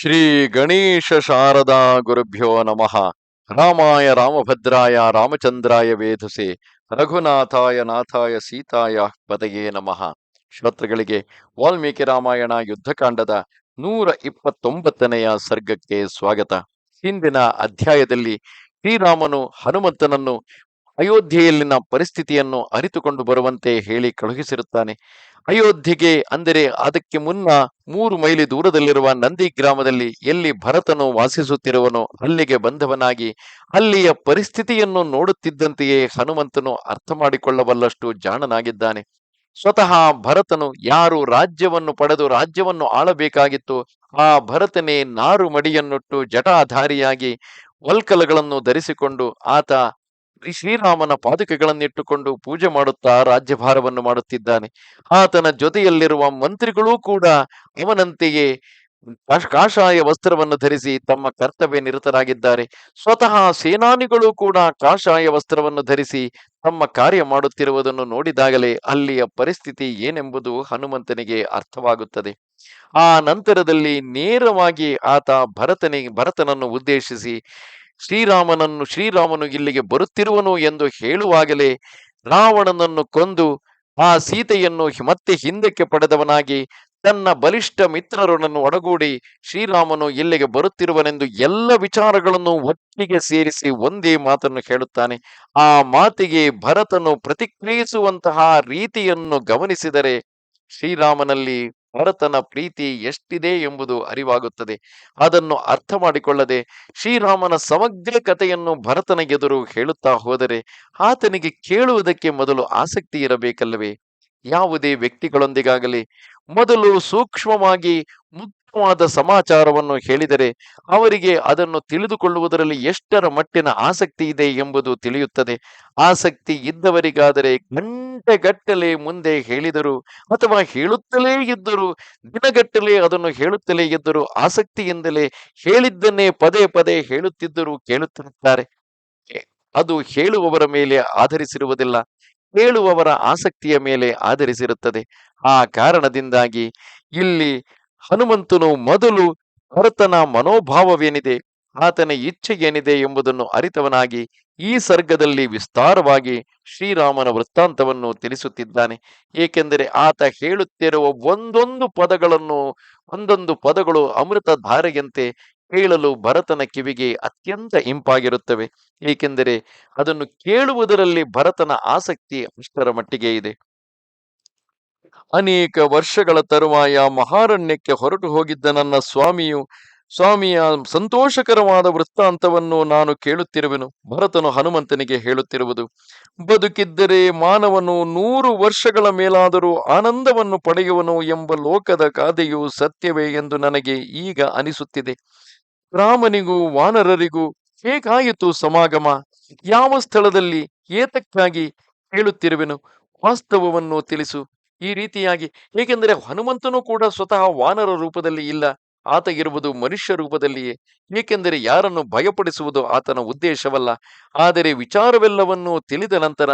ಶ್ರೀ ಗಣೇಶ ಶಾರದಾ ಗುರುಭ್ಯೋ ನಮಃ. ರಾಮಾಯ ರಾಮಭದ್ರಾಯ ರಾಮಚಂದ್ರಾಯ ವೇಧಸೆ ರಘುನಾಥಾಯ ನಾಥಾಯ ಸೀತಾಯ ಪದಯೇ ನಮಃ. ಶ್ರೋತೃಗಳಿಗೆ ವಾಲ್ಮೀಕಿ ರಾಮಾಯಣ ಯುದ್ಧಕಾಂಡದ ನೂರ ಇಪ್ಪತ್ತೊಂಬತ್ತನೆಯ ಸರ್ಗಕ್ಕೆ ಸ್ವಾಗತ. ಹಿಂದಿನ ಅಧ್ಯಾಯದಲ್ಲಿ ಶ್ರೀರಾಮನು ಹನುಮಂತನನ್ನು ಅಯೋಧ್ಯೆಯಲ್ಲಿನ ಪರಿಸ್ಥಿತಿಯನ್ನು ಅರಿತುಕೊಂಡು ಬರುವಂತೆ ಹೇಳಿ ಕಳುಹಿಸಿರುತ್ತಾನೆ. ಅಯೋಧ್ಯೆಗೆ ಅಂದರೆ ಅದಕ್ಕೆ ಮುನ್ನ ಮೂರು ಮೈಲಿ ದೂರದಲ್ಲಿರುವ ನಂದಿ ಗ್ರಾಮದಲ್ಲಿ ಎಲ್ಲಿ ಭರತನು ವಾಸಿಸುತ್ತಿರುವನೋ ಅಲ್ಲಿಗೆ ಬಂದವನಾಗಿ ಅಲ್ಲಿಯ ಪರಿಸ್ಥಿತಿಯನ್ನು ನೋಡುತ್ತಿದ್ದಂತೆಯೇ ಹನುಮಂತನು ಅರ್ಥ ಮಾಡಿಕೊಳ್ಳಬಲ್ಲಷ್ಟು ಜಾಣನಾಗಿದ್ದಾನೆ. ಸ್ವತಃ ಭರತನು ಯಾರು ರಾಜ್ಯವನ್ನು ಪಡೆದು ರಾಜ್ಯವನ್ನು ಆಳಬೇಕಾಗಿತ್ತು ಆ ಭರತನೇ ನಾರು ಮಡಿಯನ್ನುಟ್ಟು ಜಟಾಧಾರಿಯಾಗಿ ವಲ್ಕಲಗಳನ್ನು ಧರಿಸಿಕೊಂಡು ಆತ ಶ್ರೀರಾಮನ ಪಾದುಕೆಗಳನ್ನಿಟ್ಟುಕೊಂಡು ಪೂಜೆ ಮಾಡುತ್ತಾ ರಾಜ್ಯಭಾರವನ್ನು ಮಾಡುತ್ತಿದ್ದಾನೆ. ಆತನ ಜೊತೆಯಲ್ಲಿರುವ ಮಂತ್ರಿಗಳೂ ಕೂಡ ಅವನಂತೆಯೇ ಕಾಷ್- ಕಾಷಾಯ ವಸ್ತ್ರವನ್ನು ಧರಿಸಿ ತಮ್ಮ ಕರ್ತವ್ಯ ನಿರತರಾಗಿದ್ದಾರೆ. ಸ್ವತಃ ಸೇನಾನಿಗಳು ಕೂಡ ಕಾಷಾಯ ವಸ್ತ್ರವನ್ನು ಧರಿಸಿ ತಮ್ಮ ಕಾರ್ಯ ಮಾಡುತ್ತಿರುವುದನ್ನು ನೋಡಿದಾಗಲೇ ಅಲ್ಲಿಯ ಪರಿಸ್ಥಿತಿ ಏನೆಂಬುದು ಹನುಮಂತನಿಗೆ ಅರ್ಥವಾಗುತ್ತದೆ. ಆ ನಂತರದಲ್ಲಿ ನೇರವಾಗಿ ಆತ ಭರತನಿಗೆ ಭರತನನ್ನು ಉದ್ದೇಶಿಸಿ ಶ್ರೀರಾಮನನ್ನು, ಶ್ರೀರಾಮನು ಇಲ್ಲಿಗೆ ಬರುತ್ತಿರುವನು ಎಂದು ಹೇಳುವಾಗಲೇ ರಾವಣನನ್ನು ಕೊಂದು ಆ ಸೀತೆಯನ್ನು ಮತ್ತೆ ಹಿಂದಕ್ಕೆ ಪಡೆದವನಾಗಿ ತನ್ನ ಬಲಿಷ್ಠ ಮಿತ್ರರನ್ನು ಒಡಗೂಡಿ ಶ್ರೀರಾಮನು ಇಲ್ಲಿಗೆ ಬರುತ್ತಿರುವನೆಂದು ಎಲ್ಲ ವಿಚಾರಗಳನ್ನು ಒಟ್ಟಿಗೆ ಸೇರಿಸಿ ಒಂದೇ ಮಾತನ್ನು ಹೇಳುತ್ತಾನೆ. ಆ ಮಾತಿಗೆ ಭರತನು ಪ್ರತಿಕ್ರಿಯಿಸುವಂತಹ ರೀತಿಯನ್ನು ಗಮನಿಸಿದರೆ ಶ್ರೀರಾಮನಲ್ಲಿ ಭರತನ ಪ್ರೀತಿ ಎಷ್ಟಿದೆ ಎಂಬುದು ಅರಿವಾಗುತ್ತದೆ. ಅದನ್ನು ಅರ್ಥ ಮಾಡಿಕೊಳ್ಳದೆ ಶ್ರೀರಾಮನ ಸಮಗ್ರ ಕಥೆಯನ್ನು ಭರತನ ಎದುರು ಹೇಳುತ್ತಾ ಹೋದರೆ ಆತನಿಗೆ ಕೇಳುವುದಕ್ಕೆ ಮೊದಲು ಆಸಕ್ತಿ ಇರಬೇಕಲ್ಲವೇ? ಯಾವುದೇ ವ್ಯಕ್ತಿಗಳೊಂದಿಗಾಗಲಿ ಮೊದಲು ಸೂಕ್ಷ್ಮವಾಗಿ ಮುಖ್ಯವಾದ ಸಮಾಚಾರವನ್ನು ಹೇಳಿದರೆ ಅವರಿಗೆ ಅದನ್ನು ತಿಳಿದುಕೊಳ್ಳುವುದರಲ್ಲಿ ಎಷ್ಟರ ಮಟ್ಟಿನ ಆಸಕ್ತಿ ಇದೆ ಎಂಬುದು ತಿಳಿಯುತ್ತದೆ. ಆಸಕ್ತಿ ಇದ್ದವರಿಗಾದರೆ ಗಂಟೆಗಟ್ಟಲೆ ಮುಂದೆ ಹೇಳಿದರು ಅಥವಾ ಹೇಳುತ್ತಲೇ ಇದ್ದರು, ದಿನಗಟ್ಟಲೆ ಅದನ್ನು ಹೇಳುತ್ತಲೇ ಇದ್ದರು ಆಸಕ್ತಿಯಿಂದಲೇ ಹೇಳಿದ್ದನ್ನೇ ಪದೇ ಪದೇ ಹೇಳುತ್ತಿದ್ದರು ಕೇಳುತ್ತಿರುತ್ತಾರೆ. ಅದು ಹೇಳುವವರ ಮೇಲೆ ಆಧರಿಸಿರುವುದಿಲ್ಲ, ಕೇಳುವವರ ಆಸಕ್ತಿಯ ಮೇಲೆ ಆಧರಿಸಿರುತ್ತದೆ. ಆ ಕಾರಣದಿಂದಾಗಿ ಇಲ್ಲಿ ಹನುಮಂತನು ಮೊದಲು ಭರತನ ಮನೋಭಾವವೇನಿದೆ, ಆತನ ಇಚ್ಛೆ ಏನಿದೆ ಎಂಬುದನ್ನು ಅರಿತವನಾಗಿ ಈ ಸರ್ಗದಲ್ಲಿ ವಿಸ್ತಾರವಾಗಿ ಶ್ರೀರಾಮನ ವೃತ್ತಾಂತವನ್ನು ತಿಳಿಸುತ್ತಿದ್ದಾನೆ. ಏಕೆಂದರೆ ಆತ ಹೇಳುತ್ತಿರುವ ಒಂದೊಂದು ಪದಗಳನ್ನು, ಒಂದೊಂದು ಪದಗಳು ಅಮೃತ ಧಾರೆಯಂತೆ ಕೇಳಲು ಭರತನ ಕಿವಿಗೆ ಅತ್ಯಂತ ಇಂಪಾಗಿರುತ್ತವೆ. ಏಕೆಂದರೆ ಅದನ್ನು ಕೇಳುವುದರಲ್ಲಿ ಭರತನ ಆಸಕ್ತಿ ಅಷ್ಟರ ಮಟ್ಟಿಗೆ ಇದೆ. ಅನೇಕ ವರ್ಷಗಳ ತರುವಾಯ ಮಹಾರಣ್ಯಕ್ಕೆ ಹೊರಟು ಹೋಗಿದ್ದ ನನ್ನ ಸ್ವಾಮಿಯು, ಸ್ವಾಮಿಯ, ಸಂತೋಷಕರವಾದ ವೃತ್ತಾಂತವನ್ನು ನಾನು ಕೇಳುತ್ತಿರುವೆನು. ಭರತನು ಹನುಮಂತನಿಗೆ ಹೇಳುತ್ತಿರುವುದು, ಬದುಕಿದ್ದರೆ ಮಾನವನು ನೂರು ವರ್ಷಗಳ ಮೇಲಾದರೂ ಆನಂದವನ್ನು ಪಡೆಯುವನು ಎಂಬ ಲೋಕದ ಕಾದೆಯು ಸತ್ಯವೇ ಎಂದು ನನಗೆ ಈಗ ಅನಿಸುತ್ತಿದೆ. ರಾಮನಿಗೂ ವಾನರರಿಗೂ ಹೇಗಾಯಿತು ಸಮಾಗಮ? ಯಾವ ಸ್ಥಳದಲ್ಲಿ ಏತಕ್ಕಾಗಿ ಹೇಳುತ್ತಿರುವೆನು ವಾಸ್ತವವನ್ನು ತಿಳಿಸು. ಈ ರೀತಿಯಾಗಿ. ಏಕೆಂದರೆ ಹನುಮಂತನು ಕೂಡ ಸ್ವತಃ ವಾನರ ರೂಪದಲ್ಲಿ ಇಲ್ಲ ಆತ ಇರುವುದು ಮನುಷ್ಯ ರೂಪದಲ್ಲಿಯೇ. ಏಕೆಂದರೆ ಯಾರನ್ನು ಭಯಪಡಿಸುವುದು ಆತನ ಉದ್ದೇಶವಲ್ಲ. ಆದರೆ ವಿಚಾರವೆಲ್ಲವನ್ನೂ ತಿಳಿದ ನಂತರ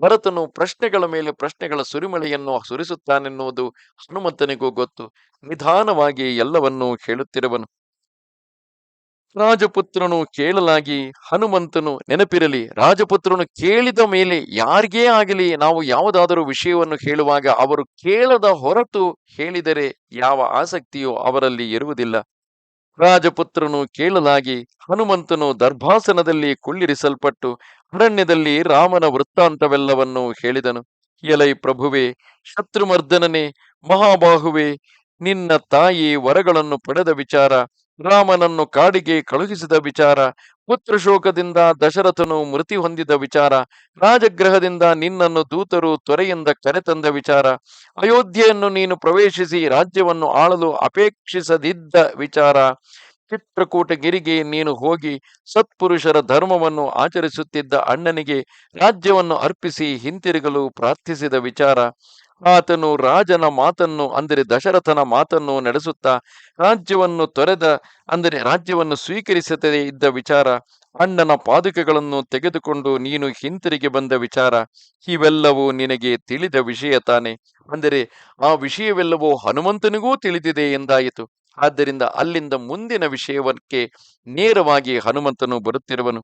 ಭರತನು ಪ್ರಶ್ನೆಗಳ ಮೇಲೆ ಪ್ರಶ್ನೆಗಳ ಸುರಿಮಳೆಯನ್ನು ಸುರಿಸುತ್ತಾನೆನ್ನುವುದು ಹನುಮಂತನಿಗೂ ಗೊತ್ತು. ನಿಧಾನವಾಗಿ ಎಲ್ಲವನ್ನೂ ಹೇಳುತ್ತಿರುವನು. ರಾಜಪುತ್ರನು ಕೇಳಲಾಗಿ, ಹನುಮಂತನು, ನೆನಪಿರಲಿ, ರಾಜಪುತ್ರನು ಕೇಳಿದ ಮೇಲೆ ಯಾರಿಗೇ ಆಗಲಿ ನಾವು ಯಾವುದಾದರೂ ವಿಷಯವನ್ನು ಹೇಳುವಾಗ ಅವರು ಕೇಳದ ಹೊರತು ಹೇಳಿದರೆ ಯಾವ ಆಸಕ್ತಿಯೂ ಅವರಲ್ಲಿ ಇರುವುದಿಲ್ಲ. ರಾಜಪುತ್ರನು ಕೇಳಲಾಗಿ, ಹನುಮಂತನು ದರ್ಭಾಸನದಲ್ಲಿ ಕುಳ್ಳಿರಿಸಲ್ಪಟ್ಟು ಅರಣ್ಯದಲ್ಲಿ ರಾಮನ ವೃತ್ತಾಂತವೆಲ್ಲವನ್ನು ಹೇಳಿದನು. ಎಲೈ ಪ್ರಭುವೆ, ಶತ್ರುಮರ್ದನನೇ, ಮಹಾಬಾಹುವೆ, ನಿನ್ನ ತಾಯಿ ವರಗಳನ್ನು ಪಡೆದ ವಿಚಾರ ರಾಮನನ್ನು ಕಾಡಿಗೆ ಕಳುಹಿಸಿದ ವಿಚಾರ ಪುತ್ರ ಶೋಕದಿಂದ ದಶರಥನು ಮೃತಿ ಹೊಂದಿದ ವಿಚಾರ ರಾಜಗ್ರಹದಿಂದ ನಿನ್ನನ್ನು ದೂತರು ತೊರೆಯಿಂದ ಕರೆತಂದ ವಿಚಾರ, ಅಯೋಧ್ಯೆಯನ್ನು ನೀನು ಪ್ರವೇಶಿಸಿ ರಾಜ್ಯವನ್ನು ಆಳಲು ಅಪೇಕ್ಷಿಸದಿದ್ದ ವಿಚಾರ, ಚಿತ್ರಕೂಟಗಿರಿಗೆ ನೀನು ಹೋಗಿ ಸತ್ಪುರುಷರ ಧರ್ಮವನ್ನು ಆಚರಿಸುತ್ತಿದ್ದ ಅಣ್ಣನಿಗೆ ರಾಜ್ಯವನ್ನು ಅರ್ಪಿಸಿ ಹಿಂತಿರುಗಲು ಪ್ರಾರ್ಥಿಸಿದ ವಿಚಾರ ಆತನು ರಾಜನ ಮಾತನ್ನು, ಅಂದರೆ ದಶರಥನ ಮಾತನ್ನು ನಡೆಸುತ್ತಾ ರಾಜ್ಯವನ್ನು ತೊರೆದ, ಅಂದರೆ ರಾಜ್ಯವನ್ನು ಸ್ವೀಕರಿಸದೇ ಇದ್ದ ವಿಚಾರ, ಅಣ್ಣನ ಪಾದುಕೆಗಳನ್ನು ತೆಗೆದುಕೊಂಡು ನೀನು ಹಿಂತಿರುಗಿ ಬಂದ ವಿಚಾರ, ಇವೆಲ್ಲವೂ ನಿನಗೆ ತಿಳಿದ ವಿಷಯ ತಾನೆ. ಅಂದರೆ ಆ ವಿಷಯವೆಲ್ಲವೂ ಹನುಮಂತನಿಗೂ ತಿಳಿದಿದೆ ಎಂದಾಯಿತು. ಆದ್ದರಿಂದ ಅಲ್ಲಿಂದ ಮುಂದಿನ ವಿಷಯವಕ್ಕೆ ನೇರವಾಗಿ ಹನುಮಂತನು ಬರುತ್ತಿರುವನು.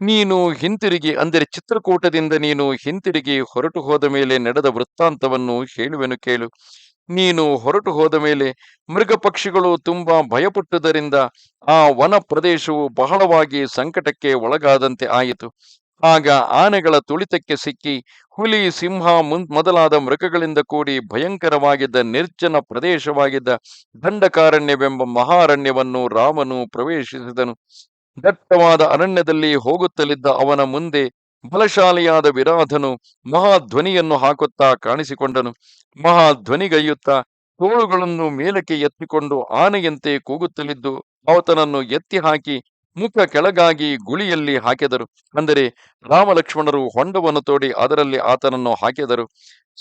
ನೀನು ಹಿಂತಿರುಗಿ, ಅಂದರೆ ಚಿತ್ರಕೂಟದಿಂದ ನೀನು ಹಿಂತಿರುಗಿ ಹೊರಟು ಹೋದ ಮೇಲೆ ನಡೆದ ವೃತ್ತಾಂತವನ್ನು ಹೇಳುವೆನು ಕೇಳು. ನೀನು ಹೊರಟು ಹೋದ ಮೇಲೆ ಮೃಗ ಪಕ್ಷಿಗಳು ತುಂಬಾ ಭಯಪಟ್ಟುದರಿಂದ ಆ ವನ ಪ್ರದೇಶವು ಬಹಳವಾಗಿ ಸಂಕಟಕ್ಕೆ ಒಳಗಾದಂತೆ ಆಯಿತು. ಆಗ ಆನೆಗಳ ತುಳಿತಕ್ಕೆ ಸಿಕ್ಕಿ ಹುಲಿ, ಸಿಂಹ ಮೊದಲಾದ ಮೃಗಗಳಿಂದ ಕೂಡಿ ಭಯಂಕರವಾಗಿದ್ದ ನಿರ್ಜನ ಪ್ರದೇಶವಾಗಿದ್ದ ದಂಡಕಾರಣ್ಯವೆಂಬ ಮಹಾರಣ್ಯವನ್ನು ರಾಮನು ಪ್ರವೇಶಿಸಿದನು. ದಟ್ಟವಾದ ಅರಣ್ಯದಲ್ಲಿ ಹೋಗುತ್ತಲಿದ್ದ ಅವನ ಮುಂದೆ ಬಲಶಾಲಿಯಾದ ವಿರಾಧನು ಮಹಾಧ್ವನಿಯನ್ನು ಹಾಕುತ್ತಾ ಕಾಣಿಸಿಕೊಂಡನು. ಮಹಾಧ್ವನಿಗೈಯುತ್ತಾ ತೋಳುಗಳನ್ನು ಮೇಲಕ್ಕೆ ಎತ್ತಿಕೊಂಡು ಆನೆಯಂತೆ ಕೂಗುತ್ತಲಿದ್ದು ಆತನನ್ನು ಎತ್ತಿ ಹಾಕಿ ಮುಖ ಕೆಳಗಾಗಿ ಗುಳಿಯಲ್ಲಿ ಹಾಕಿದರು. ಅಂದರೆ ರಾಮಲಕ್ಷ್ಮಣರು ಹೊಂಡವನ್ನು ತೋಡಿ ಅದರಲ್ಲಿ ಆತನನ್ನು ಹಾಕಿದರು.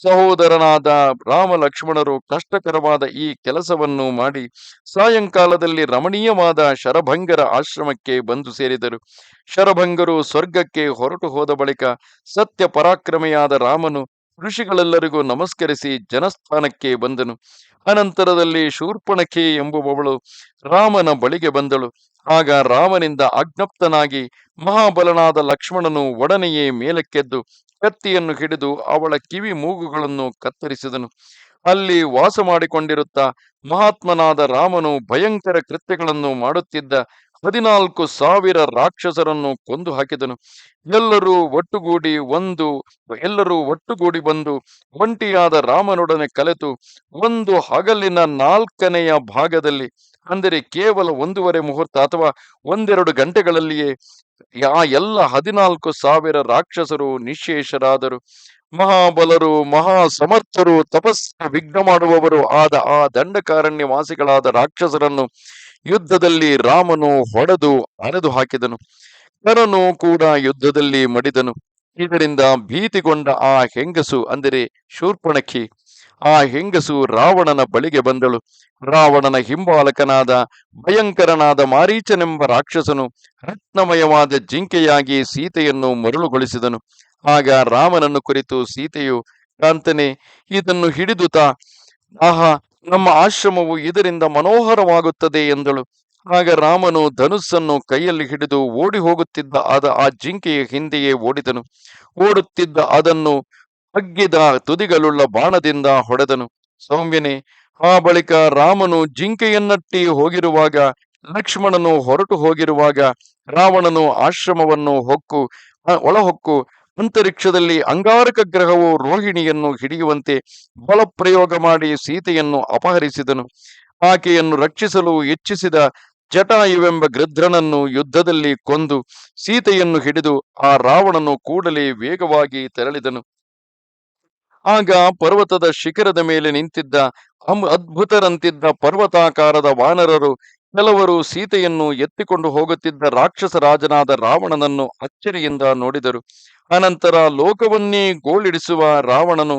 ಸಹೋದರನಾದ ರಾಮ ಲಕ್ಷ್ಮಣರು ಕಷ್ಟಕರವಾದ ಈ ಕೆಲಸವನ್ನು ಮಾಡಿ ಸಾಯಂಕಾಲದಲ್ಲಿ ರಮಣೀಯವಾದ ಶರಭಂಗರ ಆಶ್ರಮಕ್ಕೆ ಬಂದು ಸೇರಿದರು. ಶರಭಂಗರು ಸ್ವರ್ಗಕ್ಕೆ ಹೊರಟು ಹೋದ ಬಳಿಕ ಸತ್ಯ ಪರಾಕ್ರಮೆಯಾದ ರಾಮನು ಋಷಿಗಳೆಲ್ಲರಿಗೂ ನಮಸ್ಕರಿಸಿ ಜನಸ್ಥಾನಕ್ಕೆ ಬಂದನು. ಅನಂತರದಲ್ಲಿ ಶೂರ್ಪಣಖಿ ಎಂಬುವವಳು ರಾಮನ ಬಳಿಗೆ ಬಂದಳು. ಆಗ ರಾಮನಿಂದ ಅಜ್ಞಪ್ತನಾಗಿ ಮಹಾಬಲನಾದ ಲಕ್ಷ್ಮಣನು ಒಡನೆಯೇ ಮೇಲಕ್ಕೆದ್ದು ಕತ್ತಿಯನ್ನು ಹಿಡಿದು ಅವಳ ಕಿವಿ ಮೂಗುಗಳನ್ನು ಕತ್ತರಿಸಿದನು. ಅಲ್ಲಿ ವಾಸ ಮಾಡಿಕೊಂಡಿರುತ್ತಾ ಮಹಾತ್ಮನಾದ ರಾಮನು ಭಯಂಕರ ಕೃತ್ಯಗಳನ್ನು ಮಾಡುತ್ತಿದ್ದ ಹದಿನಾಲ್ಕು ಸಾವಿರ ರಾಕ್ಷಸರನ್ನು ಕೊಂದು ಹಾಕಿದನು. ಎಲ್ಲರೂ ಒಟ್ಟುಗೂಡಿ ಒಂದು, ಎಲ್ಲರೂ ಒಟ್ಟುಗೂಡಿ ಬಂದು ಒಂಟಿಯಾದ ರಾಮನೊಡನೆ ಕಲೆತು ಒಂದು ಹಗಲಿನ ನಾಲ್ಕನೆಯ ಭಾಗದಲ್ಲಿ ಅಂದರೆ ಕೇವಲ ಒಂದೂವರೆ ಮುಹೂರ್ತ ಅಥವಾ ಒಂದೆರಡು ಗಂಟೆಗಳಲ್ಲಿಯೇ ಆ ಎಲ್ಲ ಹದಿನಾಲ್ಕು ಸಾವಿರ ರಾಕ್ಷಸರು, ನಿಶೇಷರಾದರು, ಮಹಾಬಲರು ಮಹಾ ಸಮರ್ಥರು ತಪಸ್ಸ ವಿಘ್ನ ಮಾಡುವವರು ಆದ ಆ ದಂಡಕಾರಣ್ಯ ವಾಸಿಗಳಾದ ರಾಕ್ಷಸರನ್ನು ಯುದ್ಧದಲ್ಲಿ ರಾಮನು ಹೊಡೆದು ಅರೆದು ಹಾಕಿದನು. ಕರನು ಕೂಡ ಯುದ್ಧದಲ್ಲಿ ಮಡಿದನು. ಇದರಿಂದ ಭೀತಿಗೊಂಡ ಆ ಹೆಂಗಸು ಅಂದರೆ ಶೂರ್ಪಣಖಿ ಆ ಹೆಂಗಸು ರಾವಣನ ಬಳಿಗೆ ಬಂದಳು. ರಾವಣನ ಹಿಂಬಾಲಕನಾದ, ಭಯಂಕರನಾದ ಮಾರೀಚನೆಂಬ ರಾಕ್ಷಸನು ರತ್ನಮಯವಾದ ಜಿಂಕೆಯಾಗಿ ಸೀತೆಯನ್ನು ಮರುಳುಗೊಳಿಸಿದನು. ಆಗ ರಾಮನನ್ನು ಕುರಿತು ಸೀತೆಯು, ಕಾಂತನೆ, ಇದನ್ನು ಹಿಡಿದು ತಾ. ಆಹಾ, ನಮ್ಮ ಆಶ್ರಮವು ಇದರಿಂದ ಮನೋಹರವಾಗುತ್ತದೆ ಎಂದಳು. ಆಗ ರಾಮನು ಧನುಸ್ಸನ್ನು ಕೈಯಲ್ಲಿ ಹಿಡಿದು ಓಡಿ ಹೋಗುತ್ತಿದ್ದ ಆದ ಆ ಜಿಂಕೆಯ ಹಿಂದೆಯೇ ಓಡಿದನು. ಓಡುತ್ತಿದ್ದ ಅದನ್ನು ಅಗ್ಗಿದ ತುದಿಗಳುಳ್ಳ ಬಾಣದಿಂದ ಹೊಡೆದನು. ಸೌಮ್ಯನೇ, ಆ ಬಳಿಕ ರಾಮನು ಜಿಂಕೆಯನ್ನಟ್ಟಿ ಹೋಗಿರುವಾಗ, ಲಕ್ಷ್ಮಣನು ಹೊರಟು ಹೋಗಿರುವಾಗ ರಾವಣನು ಆಶ್ರಮವನ್ನು ಹೊಕ್ಕು ಒಳಹೊಕ್ಕು, ಅಂತರಿಕ್ಷದಲ್ಲಿ ಅಂಗಾರಕ ಗ್ರಹವು ರೋಹಿಣಿಯನ್ನು ಹಿಡಿಯುವಂತೆ ಬಲಪ್ರಯೋಗ ಮಾಡಿ ಸೀತೆಯನ್ನು ಅಪಹರಿಸಿದನು. ಆಕೆಯನ್ನು ರಕ್ಷಿಸಲು ಇಚ್ಛಿಸಿದ ಜಟಾಯುವೆಂಬ ಗೃಧ್ರನನ್ನು ಯುದ್ಧದಲ್ಲಿ ಕೊಂದು ಸೀತೆಯನ್ನು ಹಿಡಿದು ಆ ರಾವಣನು ಕೂಡಲೇ ವೇಗವಾಗಿ ತೆರಳಿದನು. ಆಗ ಪರ್ವತದ ಶಿಖರದ ಮೇಲೆ ನಿಂತಿದ್ದ ಅದ್ಭುತರಂತಿದ್ದ ಪರ್ವತಾಕಾರದ ವಾನರರು ಕೆಲವರು ಸೀತೆಯನ್ನು ಎತ್ತಿಕೊಂಡು ಹೋಗುತ್ತಿದ್ದ ರಾಕ್ಷಸ ರಾಜನಾದ ರಾವಣನನ್ನು ಅಚ್ಚರಿಯಿಂದ ನೋಡಿದರು. ಅನಂತರ ಲೋಕವನ್ನೇ ಗೋಳಿಡಿಸುವ ರಾವಣನು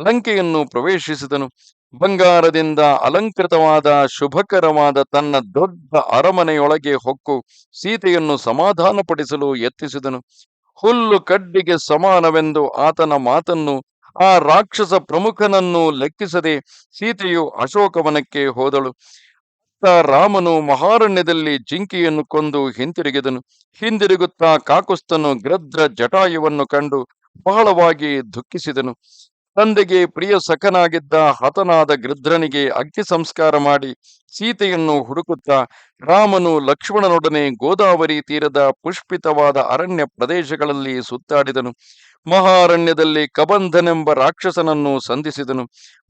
ಲಂಕೆಯನ್ನು ಪ್ರವೇಶಿಸಿದನು. ಬಂಗಾರದಿಂದ ಅಲಂಕೃತವಾದ ಶುಭಕರವಾದ ತನ್ನ ದೊಡ್ಡ ಅರಮನೆಯೊಳಗೆ ಹೊಕ್ಕು ಸೀತೆಯನ್ನು ಸಮಾಧಾನಪಡಿಸಲು ಯತ್ನಿಸಿದನು. ಹುಲ್ಲು ಕಡ್ಡಿಗೆ ಸಮಾನವೆಂದು ಆತನ ಮಾತನ್ನು ಆ ರಾಕ್ಷಸ ಪ್ರಮುಖನನ್ನು ಲೆಕ್ಕಿಸದೆ ಸೀತೆಯು ಅಶೋಕವನಕ್ಕೆ ಹೋದಳು. ರಾಮನು ಮಹಾರಣ್ಯದಲ್ಲಿ ಜಿಂಕೆಯನ್ನು ಕೊಂದು ಹಿಂತಿರುಗಿದನು. ಹಿಂದಿರುಗುತ್ತಾ ಕಾಕುಸ್ತನು ಗ್ರದ್ರ ಜಟಾಯುವನ್ನು ಕಂಡು ಬಹಳವಾಗಿ ದುಃಖಿಸಿದನು. ತಂದೆಗೆ ಪ್ರಿಯ ಸಖನಾಗಿದ್ದ ಹತನಾದ ಗೃಧ್ರನಿಗೆ ಅಗ್ನಿ ಸಂಸ್ಕಾರ ಮಾಡಿ ಸೀತೆಯನ್ನು ಹುಡುಕುತ್ತಾ ರಾಮನು ಲಕ್ಷ್ಮಣನೊಡನೆ ಗೋದಾವರಿ ತೀರದ ಪುಷ್ಪಿತವಾದ ಅರಣ್ಯ ಪ್ರದೇಶಗಳಲ್ಲಿ ಸುತ್ತಾಡಿದನು. ಮಹಾರಣ್ಯದಲ್ಲಿ ಕಬಂಧನೆಂಬ ರಾಕ್ಷಸನನ್ನು ಸಂಧಿಸಿದನು.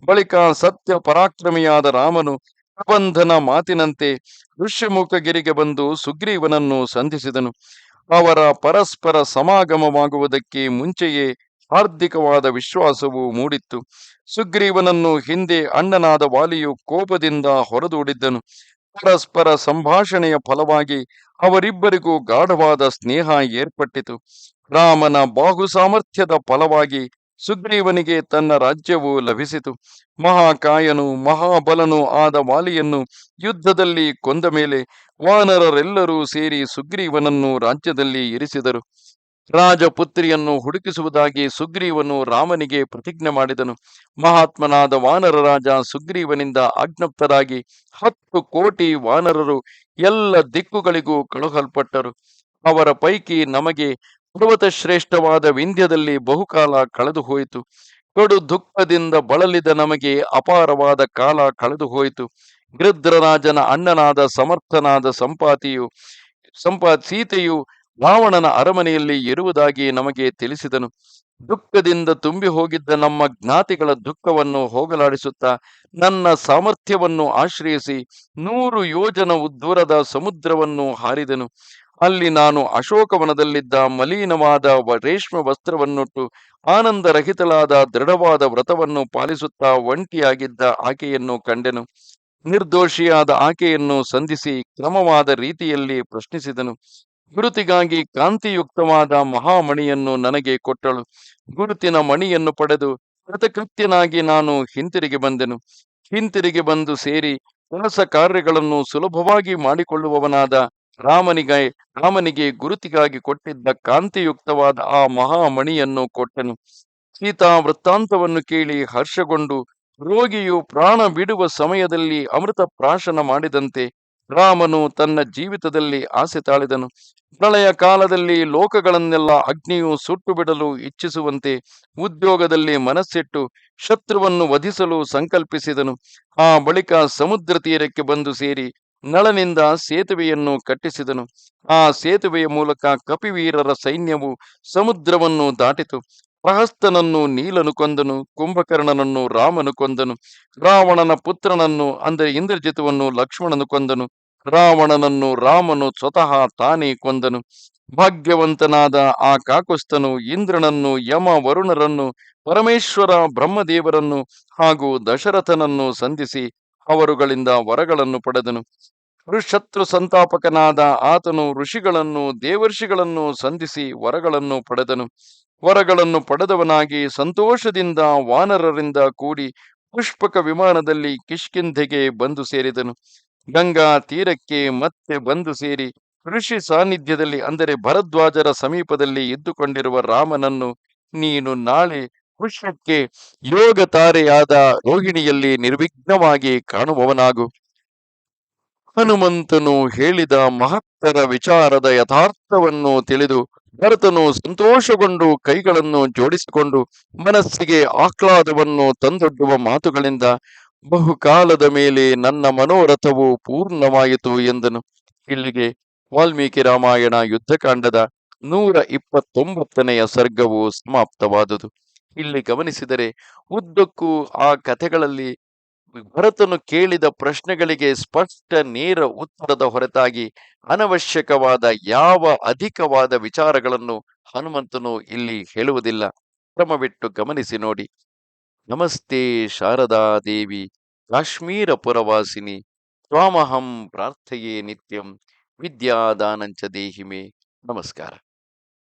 ಬಳಿಕ ಸತ್ಯ ಪರಾಕ್ರಮಿಯಾದ ರಾಮನು ಕಬಂಧನ ಮಾತಿನಂತೆ ಋಷ್ಯಮುಖಗಿರಿಗೆ ಬಂದು ಸುಗ್ರೀವನನ್ನು ಸಂಧಿಸಿದನು. ಅವರ ಪರಸ್ಪರ ಸಮಾಗಮವಾಗುವುದಕ್ಕೆ ಮುಂಚೆಯೇ ಹಾರ್ದಿಕವಾದ ವಿಶ್ವಾಸವು ಮೂಡಿತ್ತು. ಸುಗ್ರೀವನನ್ನು ಹಿಂದೆ ಅಣ್ಣನಾದ ವಾಲಿಯು ಕೋಪದಿಂದ ಹೊರದೂಡಿದ್ದನು. ಪರಸ್ಪರ ಸಂಭಾಷಣೆಯ ಫಲವಾಗಿ ಅವರಿಬ್ಬರಿಗೂ ಗಾಢವಾದ ಸ್ನೇಹ ಏರ್ಪಟ್ಟಿತು. ರಾಮನ ಬಾಹು ಸಾಮರ್ಥ್ಯದ ಫಲವಾಗಿ ಸುಗ್ರೀವನಿಗೆ ತನ್ನ ರಾಜ್ಯವು ಲಭಿಸಿತು. ಮಹಾಕಾಯನು, ಮಹಾಬಲನು ಆದ ವಾಲಿಯನ್ನು ಯುದ್ಧದಲ್ಲಿ ಕೊಂದ ಮೇಲೆ ವಾನರರೆಲ್ಲರೂ ಸೇರಿ ಸುಗ್ರೀವನನ್ನು ರಾಜ್ಯದಲ್ಲಿ ಇರಿಸಿದರು. ರಾಜಪುತ್ರಿಯನ್ನು ಹುಡುಕಿಸುವುದಾಗಿ ಸುಗ್ರೀವನು ರಾಮನಿಗೆ ಪ್ರತಿಜ್ಞೆ ಮಾಡಿದನು. ಮಹಾತ್ಮನಾದ ವಾನರ ರಾಜ ಸುಗ್ರೀವನಿಂದ ಆಜ್ಞಪ್ತರಾಗಿ ಹತ್ತು ಕೋಟಿ ವಾನರರು ಎಲ್ಲ ದಿಕ್ಕುಗಳಿಗೂ ಕಳುಹಲ್ಪಟ್ಟರು. ಅವರ ಪೈಕಿ ನಮಗೆ ಪರ್ವತ ಶ್ರೇಷ್ಠವಾದ ವಿಂಧ್ಯದಲ್ಲಿ ಬಹುಕಾಲ ಕಳೆದು ಹೋಯಿತು ಕಡು ದುಃಖದಿಂದ ಬಳಲಿದ ನಮಗೆ ಅಪಾರವಾದ ಕಾಲ ಕಳೆದು ಹೋಯಿತು ಗೃದ್ರರಾಜನ ಅಣ್ಣನಾದ ಸಮರ್ಥನಾದ ಸಂಪಾತಿಯು, ಸಂಪಾ, ಸೀತೆಯು ರಾವಣನ ಅರಮನೆಯಲ್ಲಿ ಇರುವುದಾಗಿ ನಮಗೆ ತಿಳಿಸಿದನು. ದುಃಖದಿಂದ ತುಂಬಿ ಹೋಗಿದ್ದ ನಮ್ಮ ಜ್ಞಾತಿಗಳ ದುಃಖವನ್ನು ಹೋಗಲಾಡಿಸುತ್ತಾ ನನ್ನ ಸಾಮರ್ಥ್ಯವನ್ನು ಆಶ್ರಯಿಸಿ ನೂರು ಯೋಜನ ದೂರದ ಸಮುದ್ರವನ್ನು ಹಾರಿದನು. ಅಲ್ಲಿ ನಾನು ಅಶೋಕವನದಲ್ಲಿದ್ದ ಮಲೀನವಾದ ರೇಷ್ಮ ವಸ್ತ್ರವನ್ನುಟ್ಟು ಆನಂದರಹಿತಳಾದ ದೃಢವಾದ ವ್ರತವನ್ನು ಪಾಲಿಸುತ್ತಾ ಒಂಟಿಯಾಗಿದ್ದ ಆಕೆಯನ್ನು ಕಂಡೆನು. ನಿರ್ದೋಷಿಯಾದ ಆಕೆಯನ್ನು ಸಂಧಿಸಿ ಕ್ರಮವಾದ ರೀತಿಯಲ್ಲಿ ಪ್ರಶ್ನಿಸಿದನು. ಗುರುತಿಗಾಗಿ ಕಾಂತಿಯುಕ್ತವಾದ ಮಹಾಮಣಿಯನ್ನು ನನಗೆ ಕೊಟ್ಟಳು. ಗುರುತಿನ ಮಣಿಯನ್ನು ಪಡೆದು ಕೃತಕೃತ್ಯನಾಗಿ ನಾನು ಹಿಂತಿರುಗಿ ಬಂದೆನು. ಹಿಂತಿರುಗಿ ಬಂದು ಸೇರಿ ಕೆಲಸ ಕಾರ್ಯಗಳನ್ನು ಸುಲಭವಾಗಿ ಮಾಡಿಕೊಳ್ಳುವವನಾದ ರಾಮನಿಗೆ ರಾಮನಿಗೆ ಗುರುತಿಗಾಗಿ ಕೊಟ್ಟಿದ್ದ ಕಾಂತಿಯುಕ್ತವಾದ ಆ ಮಹಾಮಣಿಯನ್ನು ಕೊಟ್ಟನು. ಸೀತಾ ವೃತ್ತಾಂತವನ್ನು ಕೇಳಿ ಹರ್ಷಗೊಂಡು, ರೋಗಿಯು ಪ್ರಾಣ ಬಿಡುವ ಸಮಯದಲ್ಲಿ ಅಮೃತ ಪ್ರಾಶನ ಮಾಡಿದಂತೆ ರಾಮನು ತನ್ನ ಜೀವಿತದಲ್ಲಿ ಆಸೆ ತಾಳಿದನು. ಪ್ರಳಯ ಕಾಲದಲ್ಲಿ ಲೋಕಗಳನ್ನೆಲ್ಲ ಅಗ್ನಿಯು ಸುಟ್ಟು ಬಿಡಲು ಇಚ್ಛಿಸುವಂತೆ ಉದ್ಯೋಗದಲ್ಲಿ ಮನಸ್ಸಿಟ್ಟು ಶತ್ರುವನ್ನು ವಧಿಸಲು ಸಂಕಲ್ಪಿಸಿದನು. ಆ ಬಳಿಕ ಸಮುದ್ರ ತೀರಕ್ಕೆ ಬಂದು ಸೇರಿ ನಳನಿಂದ ಸೇತುವೆಯನ್ನು ಕಟ್ಟಿಸಿದನು. ಆ ಸೇತುವೆಯ ಮೂಲಕ ಕಪಿವೀರರ ಸೈನ್ಯವು ಸಮುದ್ರವನ್ನು ದಾಟಿತು. ಪ್ರಹಸ್ತನನ್ನು ನೀಲನು ಕೊಂದನು, ಕುಂಭಕರ್ಣನನ್ನು ರಾಮನು ಕೊಂದನು, ರಾವಣನ ಪುತ್ರನನ್ನು ಅಂದರೆ ಇಂದ್ರಜಿತವನ್ನು ಲಕ್ಷ್ಮಣನು ಕೊಂದನು, ರಾವಣನನ್ನು ರಾಮನು ಸ್ವತಃ ತಾನೇ ಕೊಂದನು. ಭಾಗ್ಯವಂತನಾದ ಆ ಕಾಕುಸ್ತನು ಇಂದ್ರನನ್ನು, ಯಮ ವರುಣರನ್ನು, ಪರಮೇಶ್ವರ ಬ್ರಹ್ಮದೇವರನ್ನು ಹಾಗೂ ದಶರಥನನ್ನು ಸಂಧಿಸಿ ಅವರುಗಳಿಂದ ವರಗಳನ್ನು ಪಡೆದನು. ಋಷತ್ರು ಸಂತಾಪಕನಾದ ಆತನು ಋಷಿಗಳನ್ನು, ದೇವರ್ಷಿಗಳನ್ನು ಸಂಧಿಸಿ ವರಗಳನ್ನು ಪಡೆದನು. ವರಗಳನ್ನು ಪಡೆದವನಾಗಿ ಸಂತೋಷದಿಂದ ವಾನರರಿಂದ ಕೂಡಿ ಪುಷ್ಪಕ ವಿಮಾನದಲ್ಲಿ ಕಿಷ್ಕಿಂಧೆಗೆ ಬಂದು ಸೇರಿದನು. ಗಂಗಾ ತೀರಕ್ಕೆ ಮತ್ತೆ ಬಂದು ಸೇರಿ ಋಷಿ ಸಾನ್ನಿಧ್ಯದಲ್ಲಿ, ಅಂದರೆ ಭರದ್ವಾಜರ ಸಮೀಪದಲ್ಲಿ ಇದ್ದುಕೊಂಡಿರುವ ರಾಮನನ್ನು ನೀನು ನಾಳೆ ಪುಷ್ಪಕ್ಕೆ ಯೋಗ ತಾರೆಯಾದ ರೋಹಿಣಿಯಲ್ಲಿ ನಿರ್ವಿಘ್ನವಾಗಿ ಕಾಣುವವನಾಗು. ಹನುಮಂತನು ಹೇಳಿದ ಮಹತ್ತರ ವಿಚಾರದ ಯಥಾರ್ಥವನ್ನು ತಿಳಿದು ಭರತನು ಸಂತೋಷಗೊಂಡು ಕೈಗಳನ್ನು ಜೋಡಿಸಿಕೊಂಡು ಮನಸ್ಸಿಗೆ ಆಹ್ಲಾದವನ್ನು ತಂದೊಡ್ಡುವ ಮಾತುಗಳಿಂದ ಬಹುಕಾಲದ ಮೇಲೆ ನನ್ನ ಮನೋರಥವು ಪೂರ್ಣವಾಯಿತು ಎಂದನು. ಇಲ್ಲಿಗೆ ವಾಲ್ಮೀಕಿ ರಾಮಾಯಣ ಯುದ್ಧಕಾಂಡದ ನೂರ ಇಪ್ಪತ್ತೊಂಬತ್ತನೆಯ ಸರ್ಗವು ಸಮಾಪ್ತವಾದುದು. ಇಲ್ಲಿ ಗಮನಿಸಿದರೆ ಉದ್ದಕ್ಕೂ ಆ ಕಥೆಗಳಲ್ಲಿ ಭರತನು ಕೇಳಿದ ಪ್ರಶ್ನೆಗಳಿಗೆ ಸ್ಪಷ್ಟ ನೇರ ಉತ್ತರದ ಹೊರತಾಗಿ ಅನವಶ್ಯಕವಾದ ಯಾವ ಅಧಿಕವಾದ ವಿಚಾರಗಳನ್ನು ಹನುಮಂತನು ಇಲ್ಲಿ ಹೇಳುವುದಿಲ್ಲ. ಕ್ರಮವಿಟ್ಟು ಗಮನಿಸಿ ನೋಡಿ. ನಮಸ್ತೆ ಶಾರದಾ ದೇವಿ ಕಾಶ್ಮೀರ ಪುರವಾಸಿನಿ ತ್ವಾಮಹಂ ಪ್ರಾರ್ಥೆಯೇ ನಿತ್ಯಂ, ವಿದ್ಯಾದಾನಂಚ ದೇಹಿಮೆ. ನಮಸ್ಕಾರ.